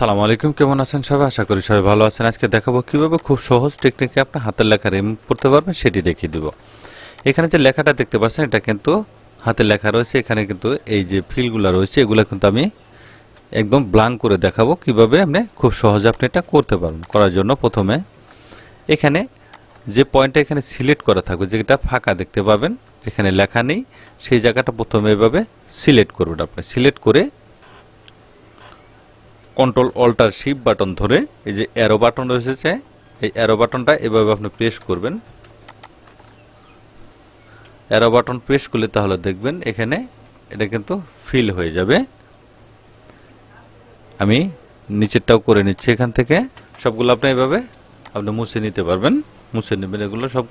সালাম আলাইকুম, কেমন আছেন সবাই? আশা করি সবাই ভালো আছেন। আজকে দেখাবো কীভাবে খুব সহজ টেকনিকে আপনার হাতের লেখা রিমুভ করতে পারবেন, সেটি দেখিয়ে দিব। এখানে যে লেখাটা দেখতে পাচ্ছেন, এটা কিন্তু হাতের লেখা রয়েছে। এখানে কিন্তু এই যে ফিলগুলো রয়েছে, এগুলো কিন্তু আমি একদম ব্লাঙ্ক করে দেখাবো কীভাবে আপনি খুব সহজে আপনি এটা করতে পারবেন, করার জন্য প্রথমে। এখানে যে পয়েন্টটা এখানে সিলেক্ট করা থাকবে, যেটা ফাঁকা দেখতে পাবেন, এখানে লেখা নেই। সেই জায়গাটা প্রথমে এভাবে সিলেক্ট করবেন আপনি। সিলেক্ট করে কন্ট্রোল অল্টার শিপ বাটন ধরে এই যে অ্যারো বাটন রয়েছে এই অ্যারো বাটনটা এভাবে আপনি প্রেস করবেন। অ্যারো বাটন প্রেস করলে তাহলে দেখবেন এখানে এটা কিন্তু ফিল হয়ে যাবে। আমি নিচেরটাও করে নিচ্ছি এখান থেকে। সবগুলো আপনি এভাবে আপনি মুছে নিতে পারবেন। মুছে নেবেন এগুলো সব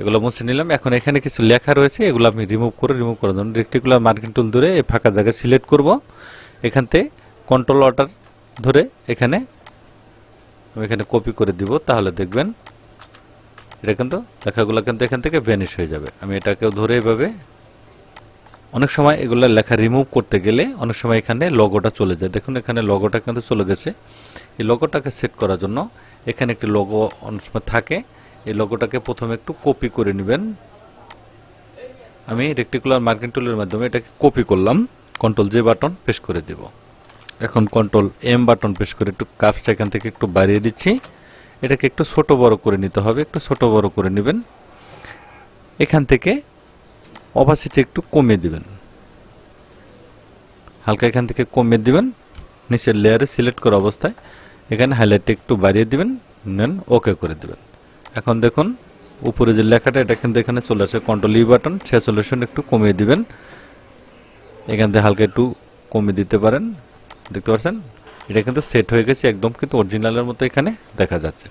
এগুলো মুছে নিলাম। এখন এখানে কিছু লেখা রয়েছে, এগুলো আমি রিমুভ করে রিমুভ করার জন্য রেক্টিকুলার মার্কিং টুল ধরে এই ফাঁকা জায়গায় সিলেক্ট করব। এখান থেকে কন্ট্রোল অর্ডার ধরে এখানে আমি এখানে কপি করে দিব, তাহলে দেখবেন এটা কিন্তু লেখাগুলো কিন্তু এখান থেকে ভ্যানিশ হয়ে যাবে। আমি এটাকেও ধরে এভাবে অনেক সময় এগুলো লেখা রিমুভ করতে গেলে অনেক সময় এখানে লগোটা চলে যায়। দেখুন, এখানে লগোটা কিন্তু চলে গেছে। এই লগোটাকে সেট করার জন্য এখানে একটি লগো অনেক সময় থাকে। এই লগোটাকে প্রথমে একটু কপি করে নেবেন। আমি রেক্টিকুলার মার্কিং টুলের মাধ্যমে এটাকে কপি করলাম। কন্ট্রোল জে বাটন প্রেস করে দেব। এখন কন্ট্রোল এম বাটন প্রেস করে একটু কাপটা এখান থেকে একটু বাড়িয়ে দিচ্ছি। এটাকে একটু ছোট বড় করে নিতে হবে, একটু ছোট বড় করে নেবেন। এখান থেকে অপাসিটি একটু কমিয়ে দিবেন। হালকা এখান থেকে কমিয়ে দিবেন। নিচের লেয়ারে সিলেক্ট করা অবস্থায় এখানে হাইলাইটটা একটু বাড়িয়ে দিবেন। নেন ওকে করে দিবেন। এখন দেখুন, উপরে যে লেখাটা, এটা কিন্তু এখানে চলে আসে কন্ট্রোল ই বাটন স্যাচুলেশন একটু কমিয়ে দিবেন। এখান থেকে হালকা একটু কমিয়ে দিতে পারেন, দেখতে পাচ্ছেন? এটা কিন্তু সেট হয়ে গেছে, একদম কিন্তু অরিজিনালের মতো এখানে দেখা যাচ্ছে।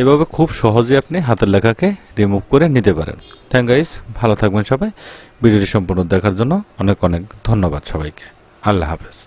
এভাবে খুব সহজে আপনি হাতের লেখাকে রিমুভ করে নিতে পারেন। থ্যাংক গাইস ভালো থাকবেন সবাই। ভিডিওটি সম্পূর্ণ দেখার জন্য অনেক অনেক ধন্যবাদ সবাইকে। আল্লাহ হাফেজ।